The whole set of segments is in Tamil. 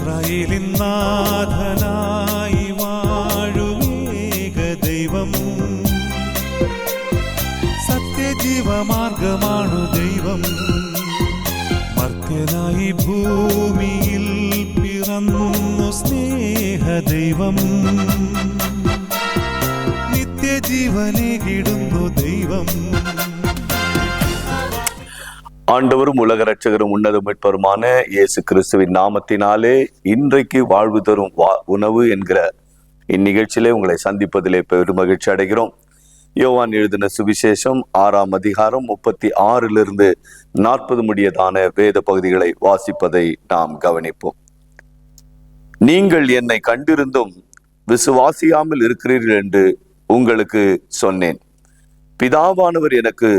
ഇസ്രായേലിൻ നാഥനായി വാഴുമേക ദൈവം. സത്യജീവമാർഗമാണു ദൈവം. മർത്യനായി ഭൂമിയിൽ പിറന്നു സ്നേഹ ദൈവം. നിത്യജീവനെ കിടുന്നു ദൈവം. ஆண்டவரும் உலக ரட்சகரும் உன்னத மீட்பருமான இயேசு கிறிஸ்துவின் நாமத்தினாலே இன்றைக்கு வாழ்வு தரும் வா உணவு என்கிற இந்நிகழ்ச்சியிலே உங்களை சந்திப்பதிலே பெரும் மகிழ்ச்சி அடைகிறோம். யோவான் எழுதின சுவிசேஷம் ஆறாம் அதிகாரம் முப்பத்தி ஆறிலிருந்து நாற்பது முடியதான வேத பகுதிகளை வாசிப்பதை நாம் கவனிப்போம். நீங்கள் என்னை கண்டிருந்தும் விசுவாசியாமல் இருக்கிறீர்கள் என்று உங்களுக்கு சொன்னேன். பிதாவானவர் எனக்கு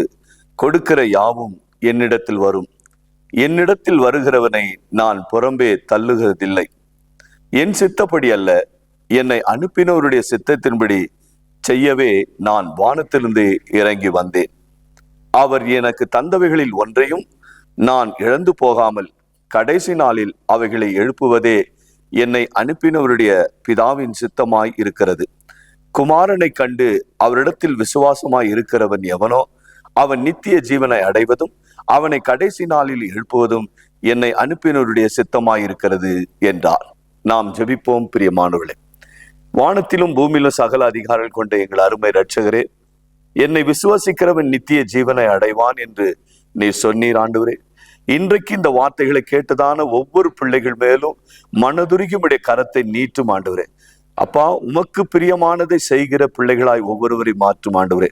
கொடுக்கிற யாவும் என்னிடத்தில் வரும். என்னிடத்தில் வருகிறவனை நான் புறம்பே தள்ளுகிறதில்லை. என் சித்தப்படி அல்ல என்னை அனுப்பினவருடைய சித்தத்தின்படி செய்யவே நான் வானத்திலிருந்து இறங்கி வந்தேன். அவர் எனக்கு தந்தவைகளில் ஒன்றையும் நான் இழந்து போகாமல் கடைசி நாளில் அவைகளை எழுப்புவதே என்னை அனுப்பினவருடைய பிதாவின் சித்தமாய் இருக்கிறது. குமாரனை கண்டு அவரிடத்தில் விசுவாசமாய் இருக்கிறவன் எவனோ அவன் நித்திய ஜீவனை அடைவதும் அவனை கடைசி நாளில் எழுப்புவதும் என்னை அனுப்பினருடைய சித்தமாயிருக்கிறது என்றார். நாம் ஜெபிப்போம் பிரியமானவர்களே. வானத்திலும் பூமியிலும் சகல அதிகாரம் கொண்ட எங்கள் அருமை ரட்சகரே என்னை விசுவசிக்கிறவன் நித்திய ஜீவனை அடைவான் என்று நீ சொன்னீர் ஆண்டவரே. இன்றைக்கு இந்த வார்த்தைகளை கேட்டதான ஒவ்வொரு பிள்ளைகள் மேலும் மனதுருகியுடைய கரத்தை நீட்டும் ஆண்டவரே. அப்பா உமக்கு பிரியமானதை செய்கிற பிள்ளைகளாய் ஒவ்வொருவரை மாற்றும் ஆண்டவரே.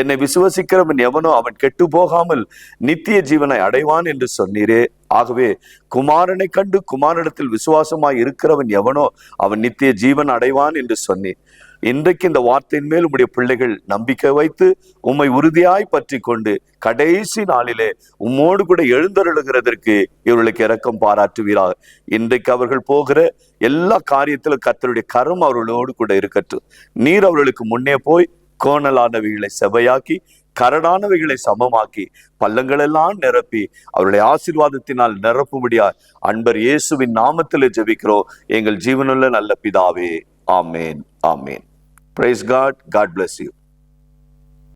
என்னை விசுவசிக்கிறவன் எவனோ அவன் கெட்டு போகாமல் நித்திய ஜீவனை அடைவான் என்று சொன்னீரே. ஆகவே குமாரனை கண்டு குமாரனிடத்தில் விசுவாசமாய் இருக்கிறவன் எவனோ அவன் நித்திய ஜீவன் அடைவான் என்று சொன்னேன். இன்றைக்கு இந்த வார்த்தையின் மேல் உம்முடைய பிள்ளைகள் நம்பிக்கை வைத்து உம்மை உறுதியாய் பற்றி கொண்டு கடைசி நாளிலே உம்மோடு கூட எழுந்தருளுகிறதற்கு இவர்களுக்கு இரக்கம் பாராட்டுவீராக. இன்றைக்கு அவர்கள் போகிற எல்லா காரியத்திலும் கத்தருடைய கரம் அவர்களோடு கூட இருக்கட்டும். நீர் அவர்களுக்கு முன்னே போய் கோணலானவைகளை செவையாக்கி கரடானவைகளை சமமாக்கி பள்ளங்களெல்லாம் நிரப்பி அவருடைய ஆசீர்வாதத்தினால் நிரப்பும்படியா அன்பர் இயேசுவின் நாமத்தில் ஜெபிக்கிறோம். எங்கள் ஜீவனுள்ள நல்ல பிதாவே. ஆமேன். ஆமேன். Praise God God bless you